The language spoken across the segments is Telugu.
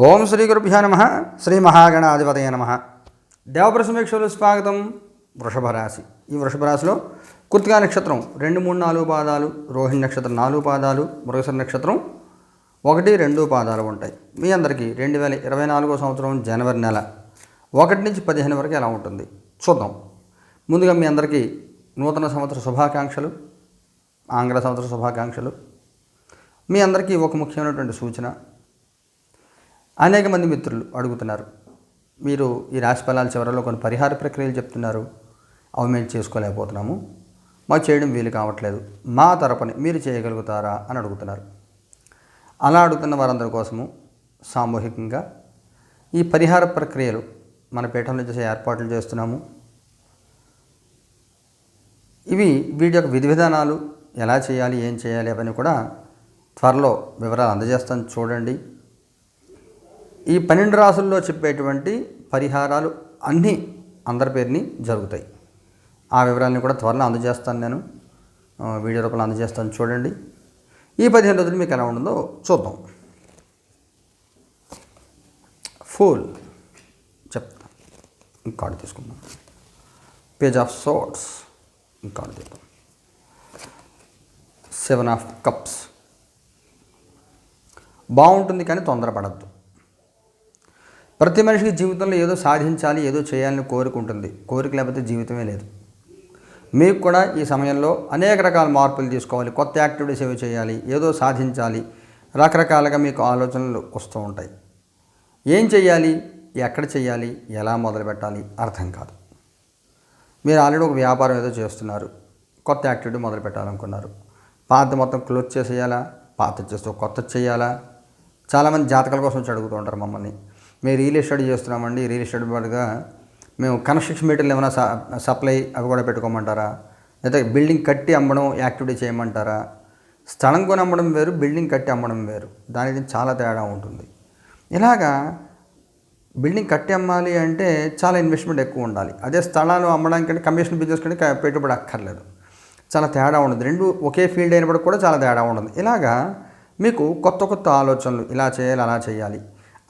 ఓం శ్రీ గురుభ్యో నమ. శ్రీ మహాగణాధిపతయ నమ. దేవప్రసమీక్షలు స్వాగతం. వృషభ రాశి. ఈ వృషభ రాశిలో కృతికా నక్షత్రం రెండు మూడు నాలుగు పాదాలు రోహిణి నక్షత్రం నాలుగు పాదాలు మృగసర నక్షత్రం ఒకటి రెండు పాదాలు ఉంటాయి. మీ అందరికీ రెండు వేల ఇరవై నాలుగో సంవత్సరం జనవరి నెల ఒకటి నుంచి పదిహేను వరకు ఎలా ఉంటుంది? చూద్దాం. ముందుగా మీ అందరికీ నూతన సంవత్సర శుభాకాంక్షలు ఆంగ్ల సంవత్సర శుభాకాంక్షలు. మీ అందరికీ ఒక ముఖ్యమైనటువంటి సూచన. అనేక మంది మిత్రులు అడుగుతున్నారు. మీరు ఈ రాశి ఫలాల చివరలో కొన్ని పరిహార ప్రక్రియలు చెప్తున్నారు. అవి మేము చేసుకోలేకపోతున్నాము. మాకు చేయడం వీలు కావట్లేదు. మా తరపుని మీరు చేయగలుగుతారా అని అడుగుతున్నారు. అలా అడుగుతున్న వారందరి కోసము సామూహికంగా ఈ పరిహార ప్రక్రియలు మన పీఠంలో చేసే ఏర్పాట్లు చేస్తున్నాము. ఇవి వీటి యొక్క విధి విధానాలు ఎలా చేయాలి ఏం చేయాలి అవన్నీ కూడా త్వరలో వివరాలు అందజేస్తాను. చూడండి. ఈ పన్నెండు రాసుల్లో చెప్పేటువంటి పరిహారాలు అన్నీ అందరి పేరుని జరుగుతాయి. ఆ వివరాలను కూడా త్వరలో అందజేస్తాను నేను. వీడియో రూపంలో అందజేస్తాను చూడండి. ఈ పదిహేను రోజులు మీకు ఎలా ఉంటుందో చూద్దాం. ఫుల్ చెప్తా. ఇంకా తీసుకుందాం. పేజ్ ఆఫ్ సోట్స్ కార్డు తీద్దాం. సెవెన్ ఆఫ్ కప్స్ బాగుంటుంది కానీ తొందరపడద్దు. ప్రతి మనిషికి జీవితంలో ఏదో సాధించాలి ఏదో చేయాలని కోరిక ఉంటుంది. కోరిక లేకపోతే జీవితమే లేదు. మీకు కూడా ఈ సమయంలో అనేక రకాల మార్పులు తీసుకోవాలి. కొత్త యాక్టివిటీస్ ఏవి చేయాలి ఏదో సాధించాలి. రకరకాలుగా మీకు ఆలోచనలు వస్తూ ఉంటాయి. ఏం చేయాలి ఎక్కడ చేయాలి ఎలా మొదలు పెట్టాలి అర్థం కాదు. మీరు ఆల్రెడీ ఒక వ్యాపారం ఏదో చేస్తున్నారు. కొత్త యాక్టివిటీ మొదలు పెట్టాలనుకున్నారు పాత మొత్తం క్లోజ్ చేసేయాలా? పాత చేస్తూ కొత్త చేయాలా? చాలామంది జాతకాల కోసం వచ్చి అడుగుతూ ఉంటారు మమ్మల్ని. మేము రియల్ ఎస్టేట్ చేస్తున్నామండి. రియల్ ఎస్టేట్ పాటుగా మేము కన్స్ట్రక్షన్ మెటీరియల్ ఏమైనా సప్లై అవి కూడా పెట్టుకోమంటారా? లేదా బిల్డింగ్ కట్టి అమ్మడం యాక్టివిటీ చేయమంటారా? స్థలం కొని అమ్మడం వేరు బిల్డింగ్ కట్టి అమ్మడం వేరు. దానికి చాలా తేడా ఉంటుంది. ఇలాగా బిల్డింగ్ కట్టి అమ్మాలి అంటే చాలా ఇన్వెస్ట్మెంట్ ఎక్కువ ఉండాలి. అదే స్థలాలు అమ్మడానికంటే కమిషన్ బిజినెస్ కంటే పెట్టుబడి అక్కర్లేదు. చాలా తేడా ఉండదు. రెండు ఒకే ఫీల్డ్ అయినప్పుడు కూడా చాలా తేడా ఉండదు. ఇలాగా మీకు కొత్త కొత్త ఆలోచనలు ఇలా చేయాలి అలా చేయాలి.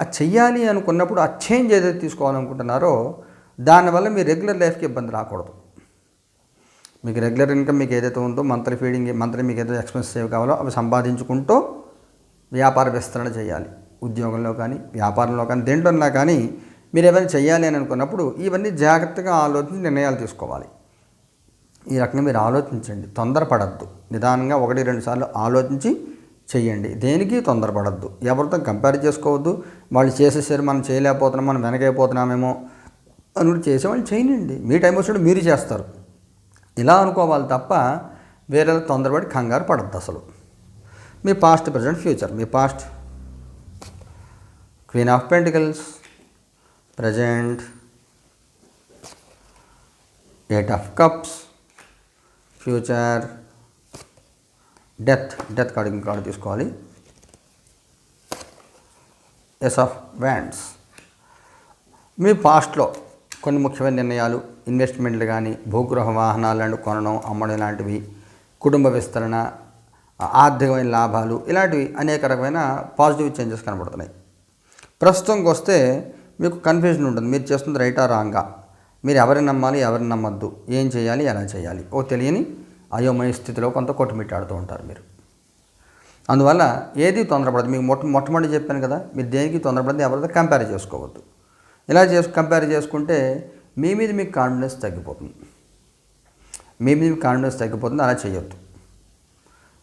ఆ చెయ్యాలి అనుకున్నప్పుడు ఆ చేంజ్ ఏదైతే తీసుకోవాలనుకుంటున్నారో దానివల్ల మీ రెగ్యులర్ లైఫ్కి ఇబ్బంది రాకూడదు. మీకు రెగ్యులర్ ఇన్కమ్ మీకు ఏదైతే ఉందో మంత్లీ ఫీడింగ్ మంత్లీ మీకు ఏదైతే ఎక్స్పెన్స్ సేవ్ కావాలో అవి సంపాదించుకుంటూ వ్యాపార విస్తరణ చేయాలి. ఉద్యోగంలో కానీ వ్యాపారంలో కానీ దేంట్లోనా కానీ మీరు ఏమైనా చేయాలి అని అనుకున్నప్పుడు ఇవన్నీ జాగ్రత్తగా ఆలోచించి నిర్ణయాలు తీసుకోవాలి. ఈ రకంగా మీరు ఆలోచించండి. తొందరపడద్దు. నిదానంగా ఒకటి రెండు సార్లు ఆలోచించి చెయ్యండి. దేనికి? తొందరపడద్దు. ఎవరితో కంపేర్ చేసుకోవద్దు. వాళ్ళు చేసేసారు మనం చేయలేకపోతున్నాం మనం వెనకైపోతున్నామేమో అని కూడా చేసే వాళ్ళు చేయనండి. మీ టైం వచ్చినప్పుడు మీరు చేస్తారు. ఇలా అనుకోవాలి తప్ప వేరే తొందరపడి కంగారు పడద్దు అసలు. మీ past present future me past queen of pentacles present eight of cups future death death card ఇంకో కార్డు తీసుకోవాలి. ఎస్ ఆఫ్ వ్యాండ్స్ మీ పాస్ట్లో కొన్ని ముఖ్యమైన నిర్ణయాలు ఇన్వెస్ట్మెంట్లు కానీ భూగృహ వాహనాలను కొనడం అమ్మడం లాంటివి కుటుంబ విస్తరణ ఆర్థికమైన లాభాలు ఇలాంటివి అనేక రకమైన పాజిటివ్ చేంజెస్ కనబడుతున్నాయి. ప్రస్తుతంకి వస్తే మీకు కన్ఫ్యూజన్ ఉంటుంది. మీరు చేస్తుంది రైటా రాంగా మీరు ఎవరిని నమ్మాలి ఎవరిని నమ్మద్దు? ఏం చేయాలి ఎలా చేయాలి? ఓ తెలియని అయోమయ స్థితిలో కొంత కొట్టుమిట్టాడుతూ ఉంటారు మీరు. అందువల్ల ఏది తొందరపడదు. మీకు మొట్ట మొట్టమొదటి చెప్పాను కదా మీరు దేనికి తొందరపడదు ఎవరితో కంపేర్ చేసుకోవద్దు. ఇలా చేసు కంపేర్ చేసుకుంటే మీ మీద మీకు కాన్ఫిడెన్స్ తగ్గిపోతుంది. మీ మీద మీకు కాన్ఫిడెన్స్ తగ్గిపోతుంది అలా చేయొద్దు.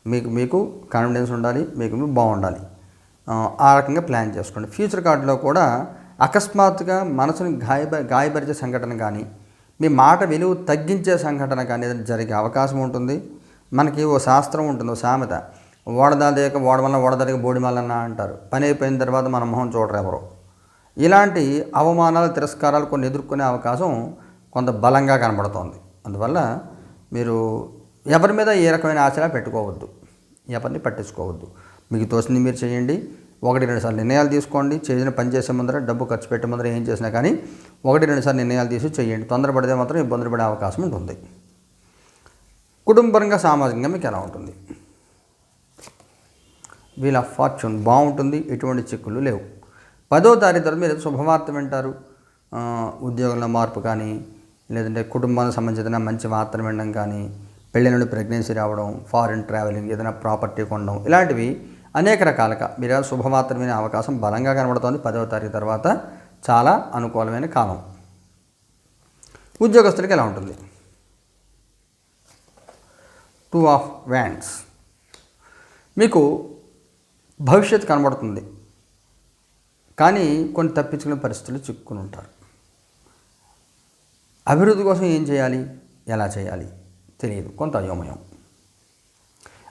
మీకు మీకు కాన్ఫిడెన్స్ ఉండాలి మీకు మీకు బాగుండాలి. ఆ, ఆ రకంగా ప్లాన్ చేసుకోండి. ఫ్యూచర్ కార్డులో కూడా అకస్మాత్తుగా మనసుని గాయ గాయపరిచే సంఘటన కానీ మీ మాట విలువ తగ్గించే సంఘటన కానీ జరిగే అవకాశం ఉంటుంది. మనకి ఓ శాస్త్రం ఉంటుంది ఓ సామెత. ఓడదాదేక ఓడమల్ల ఓడదాదేక బోడిమల్లన్న అంటారు. పని అయిపోయిన తర్వాత మన మొహం చూడరు ఎవరు. ఇలాంటి అవమానాలు తిరస్కారాలు కొన్ని ఎదుర్కొనే అవకాశం కొంత బలంగా కనబడుతోంది. అందువల్ల మీరు ఎవరి మీద ఏ రకమైన ఆశలా పెట్టుకోవద్దు. ఎవరిని పట్టించుకోవద్దు. మీకు తోచింది మీరు చేయండి. ఒకటి రెండు సార్లు నిర్ణయాలు తీసుకోండి. చేసిన పని చేసే ముందర డబ్బు ఖర్చు పెట్టే ముందర ఏం చేసినా కానీ ఒకటి రెండు సార్లు నిర్ణయాలు తీసి చేయండి. తొందరపడితే మాత్రం ఇబ్బందులు పడే అవకాశం ఉంటుంది. కుటుంబపరంగా సామాజికంగా మీకు ఎలా ఉంటుంది? వీళ్ళ ఫార్చ్యూన్ బాగుంటుంది. ఎటువంటి చిక్కులు లేవు. పదో తారీఖు తర్వాత మీరు శుభవార్త వింటారు. ఉద్యోగంలో మార్పు కానీ లేదంటే కుటుంబానికి సంబంధించిన మంచి వార్తలు వినడం కానీ పెళ్ళి నుండి ప్రెగ్నెన్సీ రావడం ఫారిన్ ట్రావెలింగ్ ఏదైనా ప్రాపర్టీ కొనడం ఇలాంటివి అనేక రకాలుగా మీరు శుభమాత్రమైన అవకాశం బలంగా కనబడుతోంది. పదవ తారీఖు తర్వాత చాలా అనుకూలమైన కాలం. ఉద్యోగస్తులకి ఎలా ఉంటుంది? టూ ఆఫ్ వ్యాండ్స్ మీకు భవిష్యత్తు కనబడుతుంది. కానీ కొన్ని తప్పించుకునే పరిస్థితులు చిక్కుని ఉంటారు. అభివృద్ధి కోసం ఏం చేయాలి? ఎలా చేయాలి? తెలియదు. కొంత అయోమయం.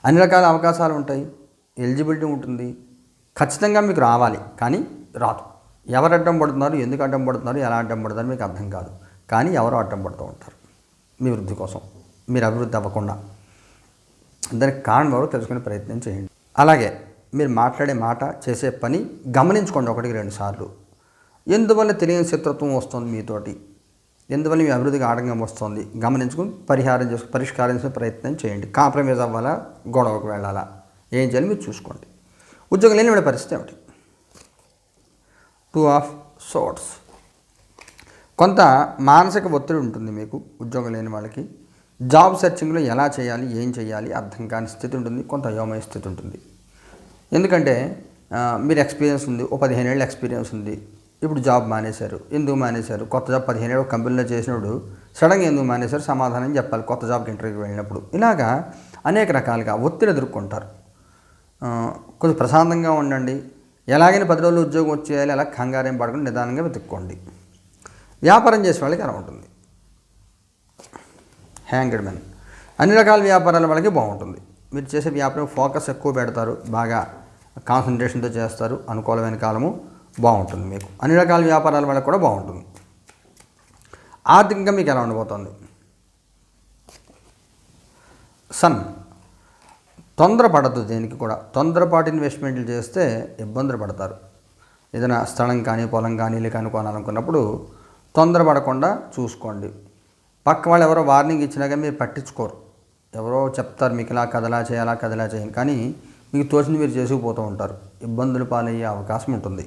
అన్ని రకాల అవకాశాలు ఉంటాయి. ఎలిజిబిలిటీ ఉంటుంది. ఖచ్చితంగా మీకు రావాలి కానీ రాదు. ఎవరు అడ్డం పడుతున్నారు ఎందుకు అడ్డం పడుతున్నారు ఎలా అడ్డం పడుతున్నారు మీకు అర్థం కాదు. కానీ ఎవరో అడ్డం పడుతూ ఉంటారు మీ వృద్ధి కోసం. మీరు అభివృద్ధి అవ్వకుండా. దానికి కారణం ఎవరో తెలుసుకునే ప్రయత్నం చేయండి. అలాగే మీరు మాట్లాడే మాట చేసే పని గమనించుకోండి ఒకటికి రెండు సార్లు. ఎందువల్ల తెలియని శత్రుత్వం వస్తుంది మీతోటి? ఎందువల్ల మీ అభివృద్ధికి ఆటంకం వస్తుంది? గమనించుకుని పరిహారం చేసుకు పరిష్కరించే ప్రయత్నం చేయండి. కాంప్రమైజ్ అవ్వాలా? గొడవకు వెళ్ళాలా? ఏం చేయాలి మీరు చూసుకోండి. ఉద్యోగం లేని వాడి పరిస్థితి ఏమిటి? టూ ఆఫ్ సోర్ట్స్ కొంత మానసిక ఒత్తిడి ఉంటుంది మీకు ఉద్యోగం లేని వాళ్ళకి. జాబ్ సెర్చింగ్లో ఎలా చేయాలి ఏం చేయాలి అర్థం కాని స్థితి ఉంటుంది కొంత అయోమయ స్థితి ఉంటుంది. ఎందుకంటే మీరు ఎక్స్పీరియన్స్ ఉంది ఓ పదిహేను ఏళ్ళ ఎక్స్పీరియన్స్ ఉంది. ఇప్పుడు జాబ్ మానేశారు ఎందుకు మానేశారు? కొత్త జాబ్ పదిహేను ఏళ్ళు కంపెనీలో చేసినప్పుడు సడన్గా ఎందుకు మానేశారు? సమాధానం చెప్పాలి కొత్త జాబ్కి ఇంటర్వ్యూకి వెళ్ళినప్పుడు. ఇలాగా అనేక రకాలుగా ఒత్తిడి ఎదుర్కొంటారు. కొంచెం ప్రశాంతంగా ఉండండి. ఎలాగైనా పది రోజులు ఉద్యోగం వచ్చేయాలి అలా కంగారేం పడకుండా నిదానంగా వెతుక్కోండి. వ్యాపారం చేసే వాళ్ళకి అలా ఉంటుంది. హ్యాంగడ్ మెన్ అన్ని రకాల వ్యాపారాల వాళ్ళకి బాగుంటుంది. మీరు చేసే వ్యాపారం ఫోకస్ ఎక్కువ పెడతారు బాగా కాన్సన్ట్రేషన్తో చేస్తారు అనుకూలమైన కాలము బాగుంటుంది మీకు. అన్ని రకాల వ్యాపారాల వాళ్ళకి కూడా బాగుంటుంది. ఆర్థికంగా మీకు ఎలా ఉండబోతోంది? సన్ తొందరపడద్దు దేనికి కూడా. తొందరపాటు ఇన్వెస్ట్మెంట్లు చేస్తే ఇబ్బందులు పడతారు. ఏదైనా స్థలం కానీ పొలం కానీ ఇల్లు కానీ కొనాలనుకున్నప్పుడు తొందరపడకుండా చూసుకోండి. పక్క వాళ్ళు ఎవరో వార్నింగ్ ఇచ్చినా కానీ మీరు పట్టించుకోరు. ఎవరో చెప్తారు మీకు ఇలా కదలా చేయాలా కదలా చేయాలి కానీ మీకు తోచింది మీరు చేసుకుపోతూ ఉంటారు. ఇబ్బందులు పాలయ్యే అవకాశం ఉంటుంది.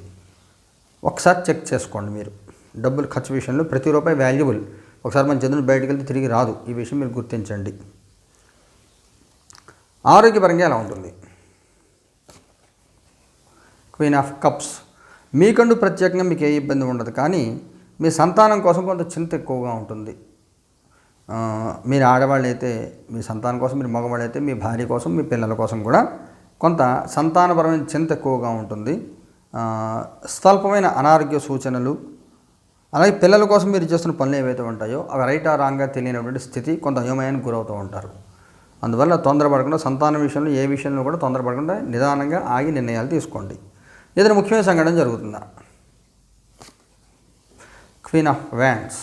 ఒకసారి చెక్ చేసుకోండి మీరు. డబ్బులు ఖర్చు విషయంలో ప్రతి రూపాయి వాల్యుబుల్ ఒకసారి మన చంద్రుని బయటకు వెళ్తే తిరిగి రాదు. ఈ విషయం మీరు గుర్తించండి. ఆరోగ్యపరంగా ఎలా ఉంటుంది? క్వీన్ ఆఫ్ కప్స్ మీకంటూ ప్రత్యేకంగా మీకు ఏ ఇబ్బంది ఉండదు. కానీ మీ సంతానం కోసం కొంత చింత ఎక్కువగా ఉంటుంది. మీరు ఆడవాళ్ళు అయితే మీ సంతానం కోసం మీరు మగవాళ్ళు అయితే మీ భార్య కోసం మీ పిల్లల కోసం కూడా కొంత సంతానపరమైన చింత ఎక్కువగా ఉంటుంది. స్వల్పమైన అనారోగ్య సూచనలు అలాగే పిల్లల కోసం మీరు చేస్తున్న పనులు ఏవైతే ఉంటాయో అవి రైటా రాంగ్గా తెలియనటువంటి స్థితి కొంత అయోమయానికి గురవుతూ ఉంటారు. అందువల్ల తొందరపడకుండా సంతానం విషయంలో ఏ విషయంలో కూడా తొందరపడకుండా నిదానంగా ఆగి నిర్ణయాలు తీసుకోండి. ఏదైనా ముఖ్యమైన సంఘటన జరుగుతుందా? క్వీన్ ఆఫ్ వ్యాండ్స్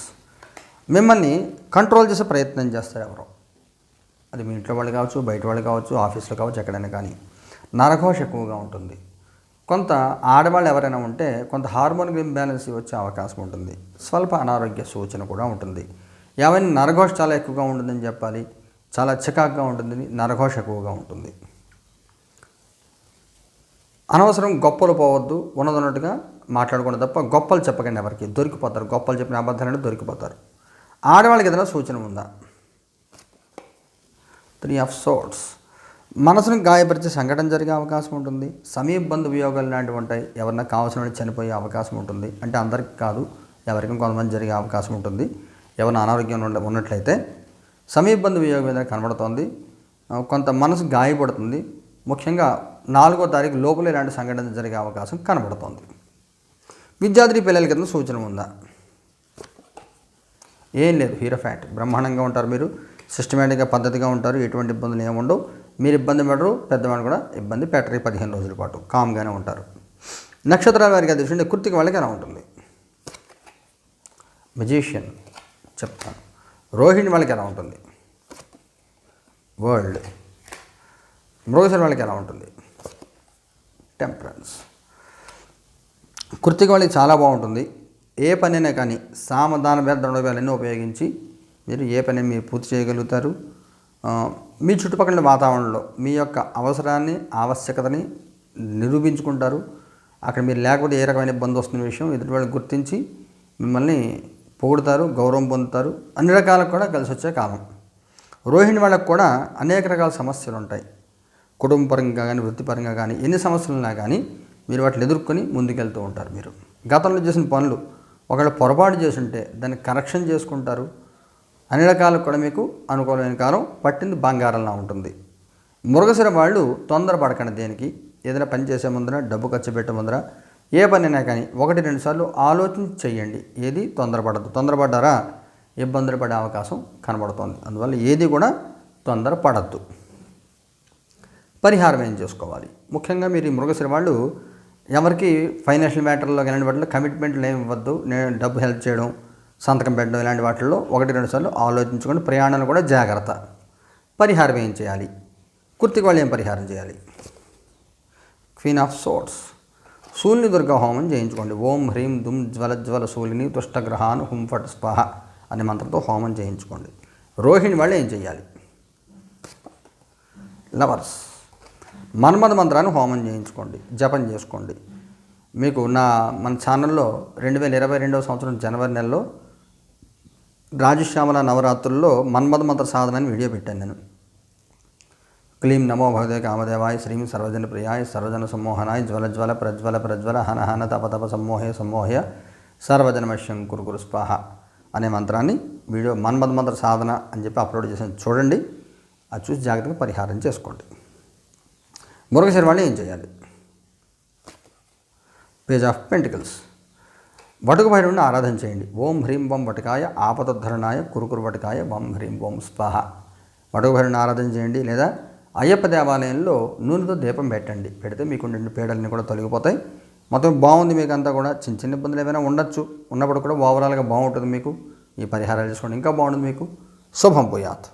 మిమ్మల్ని కంట్రోల్ చేసే ప్రయత్నం చేస్తారు ఎవరో. అది మీ ఇంట్లో వాళ్ళు కావచ్చు బయట వాళ్ళు కావచ్చు ఆఫీస్లో కావచ్చు ఎక్కడైనా కానీ. నరఘోష ఎక్కువగా ఉంటుంది. కొంత ఆడవాళ్ళు ఎవరైనా ఉంటే కొంత హార్మోన్ ఇంబ్యాలెన్స్ వచ్చే అవకాశం ఉంటుంది. స్వల్ప అనారోగ్య సూచన కూడా ఉంటుంది. ఏమైనా నరఘోష చాలా ఎక్కువగా ఉంటుందని చెప్పాలి? చాలా చికాకుగా ఉంటుంది నరఘోష ఎక్కువగా ఉంటుంది. అనవసరం గొప్పలు పోవద్దు ఉన్నదన్నట్టుగా మాట్లాడకూడదు తప్ప గొప్పలు చెప్పకండి ఎవరికి. దొరికిపోతారు గొప్పలు చెప్పిన అబద్ధాలంటే దొరికిపోతారు. ఆడవాళ్ళకి ఏదైనా సూచన ఉందా? త్రీ ఆఫ్ సోట్స్ మనసును గాయపరిచే సంఘటన జరిగే అవకాశం ఉంటుంది. సమీప బంధు వియోగాలు లాంటివి ఉంటాయి. ఎవరన్నా కావాల్సిన చనిపోయే అవకాశం ఉంటుంది. అంటే అందరికి కాదు ఎవరికి కొంతమంది జరిగే అవకాశం ఉంటుంది. ఎవరైనా అనారోగ్యం ఉన్నట్లయితే సమీప బంధు వియోగం మీద కనబడుతోంది. కొంత మనసు గాయపడుతుంది. ముఖ్యంగా నాలుగో తారీఖు లోపల ఇలాంటి సంఘటన జరిగే అవకాశం కనబడుతోంది. విద్యార్థి పిల్లలకి ఏదైనా సూచన ఉందా? ఏం లేదు హీరో ఫ్యాట్ బ్రహ్మాండంగా ఉంటారు మీరు. సిస్టమేటిక్గా పద్ధతిగా ఉంటారు. ఎటువంటి ఇబ్బందులు ఏముండవు మీరు ఇబ్బంది పడరు పెద్దవాళ్ళు కూడా ఇబ్బంది పెట్టరు పదిహేను రోజుల పాటు. కామ్గానే ఉంటారు. నక్షత్రాల వారికి అది చూడండి కుర్తికి వాళ్ళకి ఎలా ఉంటుంది. మెజీషియన్ చెప్తాను. రోహిణి వాళ్ళకి ఎలా ఉంటుంది? వరల్డ్ మృగశిర వాళ్ళకి ఎలా ఉంటుంది? టెంపరెన్స్ కృతిక వాళ్ళకి చాలా బాగుంటుంది. ఏ పనైనా కానీ సామధాన వేల ఉపయోగించి మీరు ఏ పని మీరు పూర్తి చేయగలుగుతారు. మీ చుట్టుపక్కల వాతావరణంలో మీ యొక్క అవసరాన్ని ఆవశ్యకతని నిరూపించుకుంటారు. అక్కడ మీరు లేకపోతే ఏ రకమైన ఇబ్బంది వస్తున్న విషయం ఎదుటి వాళ్ళు గుర్తించి మిమ్మల్ని పొగుడుతారు గౌరవం పొందుతారు అన్ని రకాలకు కూడా కలిసి వచ్చే కాలం రోహిణి వాళ్ళకు కూడా అనేక రకాల సమస్యలు ఉంటాయి. కుటుంబపరంగా కానీ వృత్తిపరంగా కానీ ఎన్ని సమస్యలు ఉన్నా కానీ మీరు వాటిని ఎదుర్కొని ముందుకెళ్తూ ఉంటారు మీరు. గతంలో చేసిన పనులు ఒకవేళ పొరపాటు చేసుంటే దాన్ని కరెక్షన్ చేసుకుంటారు. అన్ని రకాలకు కూడా మీకు అనుకూలమైన కాలం పట్టింది బంగారంలా ఉంటుంది. మురగసిర వాళ్ళు తొందరపడకండి దేనికి. ఏదైనా పని చేసే ముందర డబ్బు ఖర్చు పెట్టే ముందర ఏ పనైనా కానీ ఒకటి రెండు సార్లు ఆలోచించి చేయండి ఏది తొందరపడద్దు తొందరపడ్డారా? ఇబ్బందులు పడే అవకాశం కనబడుతోంది. అందువల్ల ఏది కూడా తొందరపడద్దు. పరిహారం ఏం చేసుకోవాలి? ముఖ్యంగా మీరు ఈ మృగశిర వాళ్ళు ఎవరికి ఫైనాన్షియల్ మ్యాటర్లో ఇలాంటి వాటిలో కమిట్మెంట్లు ఏమి ఇవ్వద్దు. నేను డబ్బు హెల్ప్ చేయడం సంతకం పెట్టడం ఇలాంటి వాటిల్లో ఒకటి రెండు సార్లు ఆలోచించుకొని ప్రయాణాలు కూడా జాగ్రత్త. పరిహారం ఏం చేయాలి? కుర్తికి వాళ్ళు ఏం పరిహారం చేయాలి? క్వీన్ ఆఫ్ సోట్స్ శూల్ని దుర్గ హోమం చేయించుకోండి ఓం హ్రీం దుమ్ జ్వల జ్వల శూలిని తుష్టగ్రహాన్ హుం ఫట్ స్పహ అనే మంత్రంతో హోమం చేయించుకోండి రోహిణి వాళ్ళు ఏం చేయాలి లవర్స్ మన్మథ మంత్రాన్ని హోమం చేయించుకోండి జపం చేసుకోండి. మీకు నా మన ఛానల్లో రెండు వేల ఇరవై రెండవ సంవత్సరం జనవరి నెలలో రాజశ్యామల నవరాత్రుల్లో మన్మథ మంత్ర సాధన అని వీడియో పెట్టాను నేను. క్లీం నమో భగవతే కామదేవాయ శ్రీం సర్వజన ప్రియాయ సర్వజన సమ్మోహనాయ జ్వల జ్వల ప్రజ్వల ప్రజ్వల హన హన తప తప సమ్మోహయ సమ్మోహయ సర్వజనమశ్యం కురు కురు స్పాహ అనే మంత్రాన్ని వీడియో మన్మద్ మంత్ర సాధన అని చెప్పి అప్లోడ్ చేసాను చూడండి. అది చూసి జాగ్రత్తగా పరిహారం చేసుకోండి. మురుగశిర వాళ్ళు ఏం చేయాలి? Page of pentacles. వటుకు భైరుణ్ణి ఆరాధన చేయండి. ఓం హ్రీం వం వటకాయ ఆపదోద్ధరణాయ కురుకురు వటకాయ వం హ్రీం బొం స్వాహ. వటుకు భైరుణ్ణి ఆరాధన చేయండి లేదా అయ్యప్ప దేవాలయంలో నూనెతో దీపం పెట్టండి. పెడితే మీకు రెండు పీడలన్నీ కూడా తొలగిపోతాయి. మొత్తం బాగుంది మీకు అంతా కూడా. చిన్న చిన్న ఇబ్బందులు ఏమైనా ఉండొచ్చు. ఉన్నప్పుడు కూడా ఓవరాల్గా బాగుంటుంది మీకు. ఈ పరిహారాలు చేసుకోండి. ఇంకా బాగుంటుంది మీకు. శుభం పోయాత్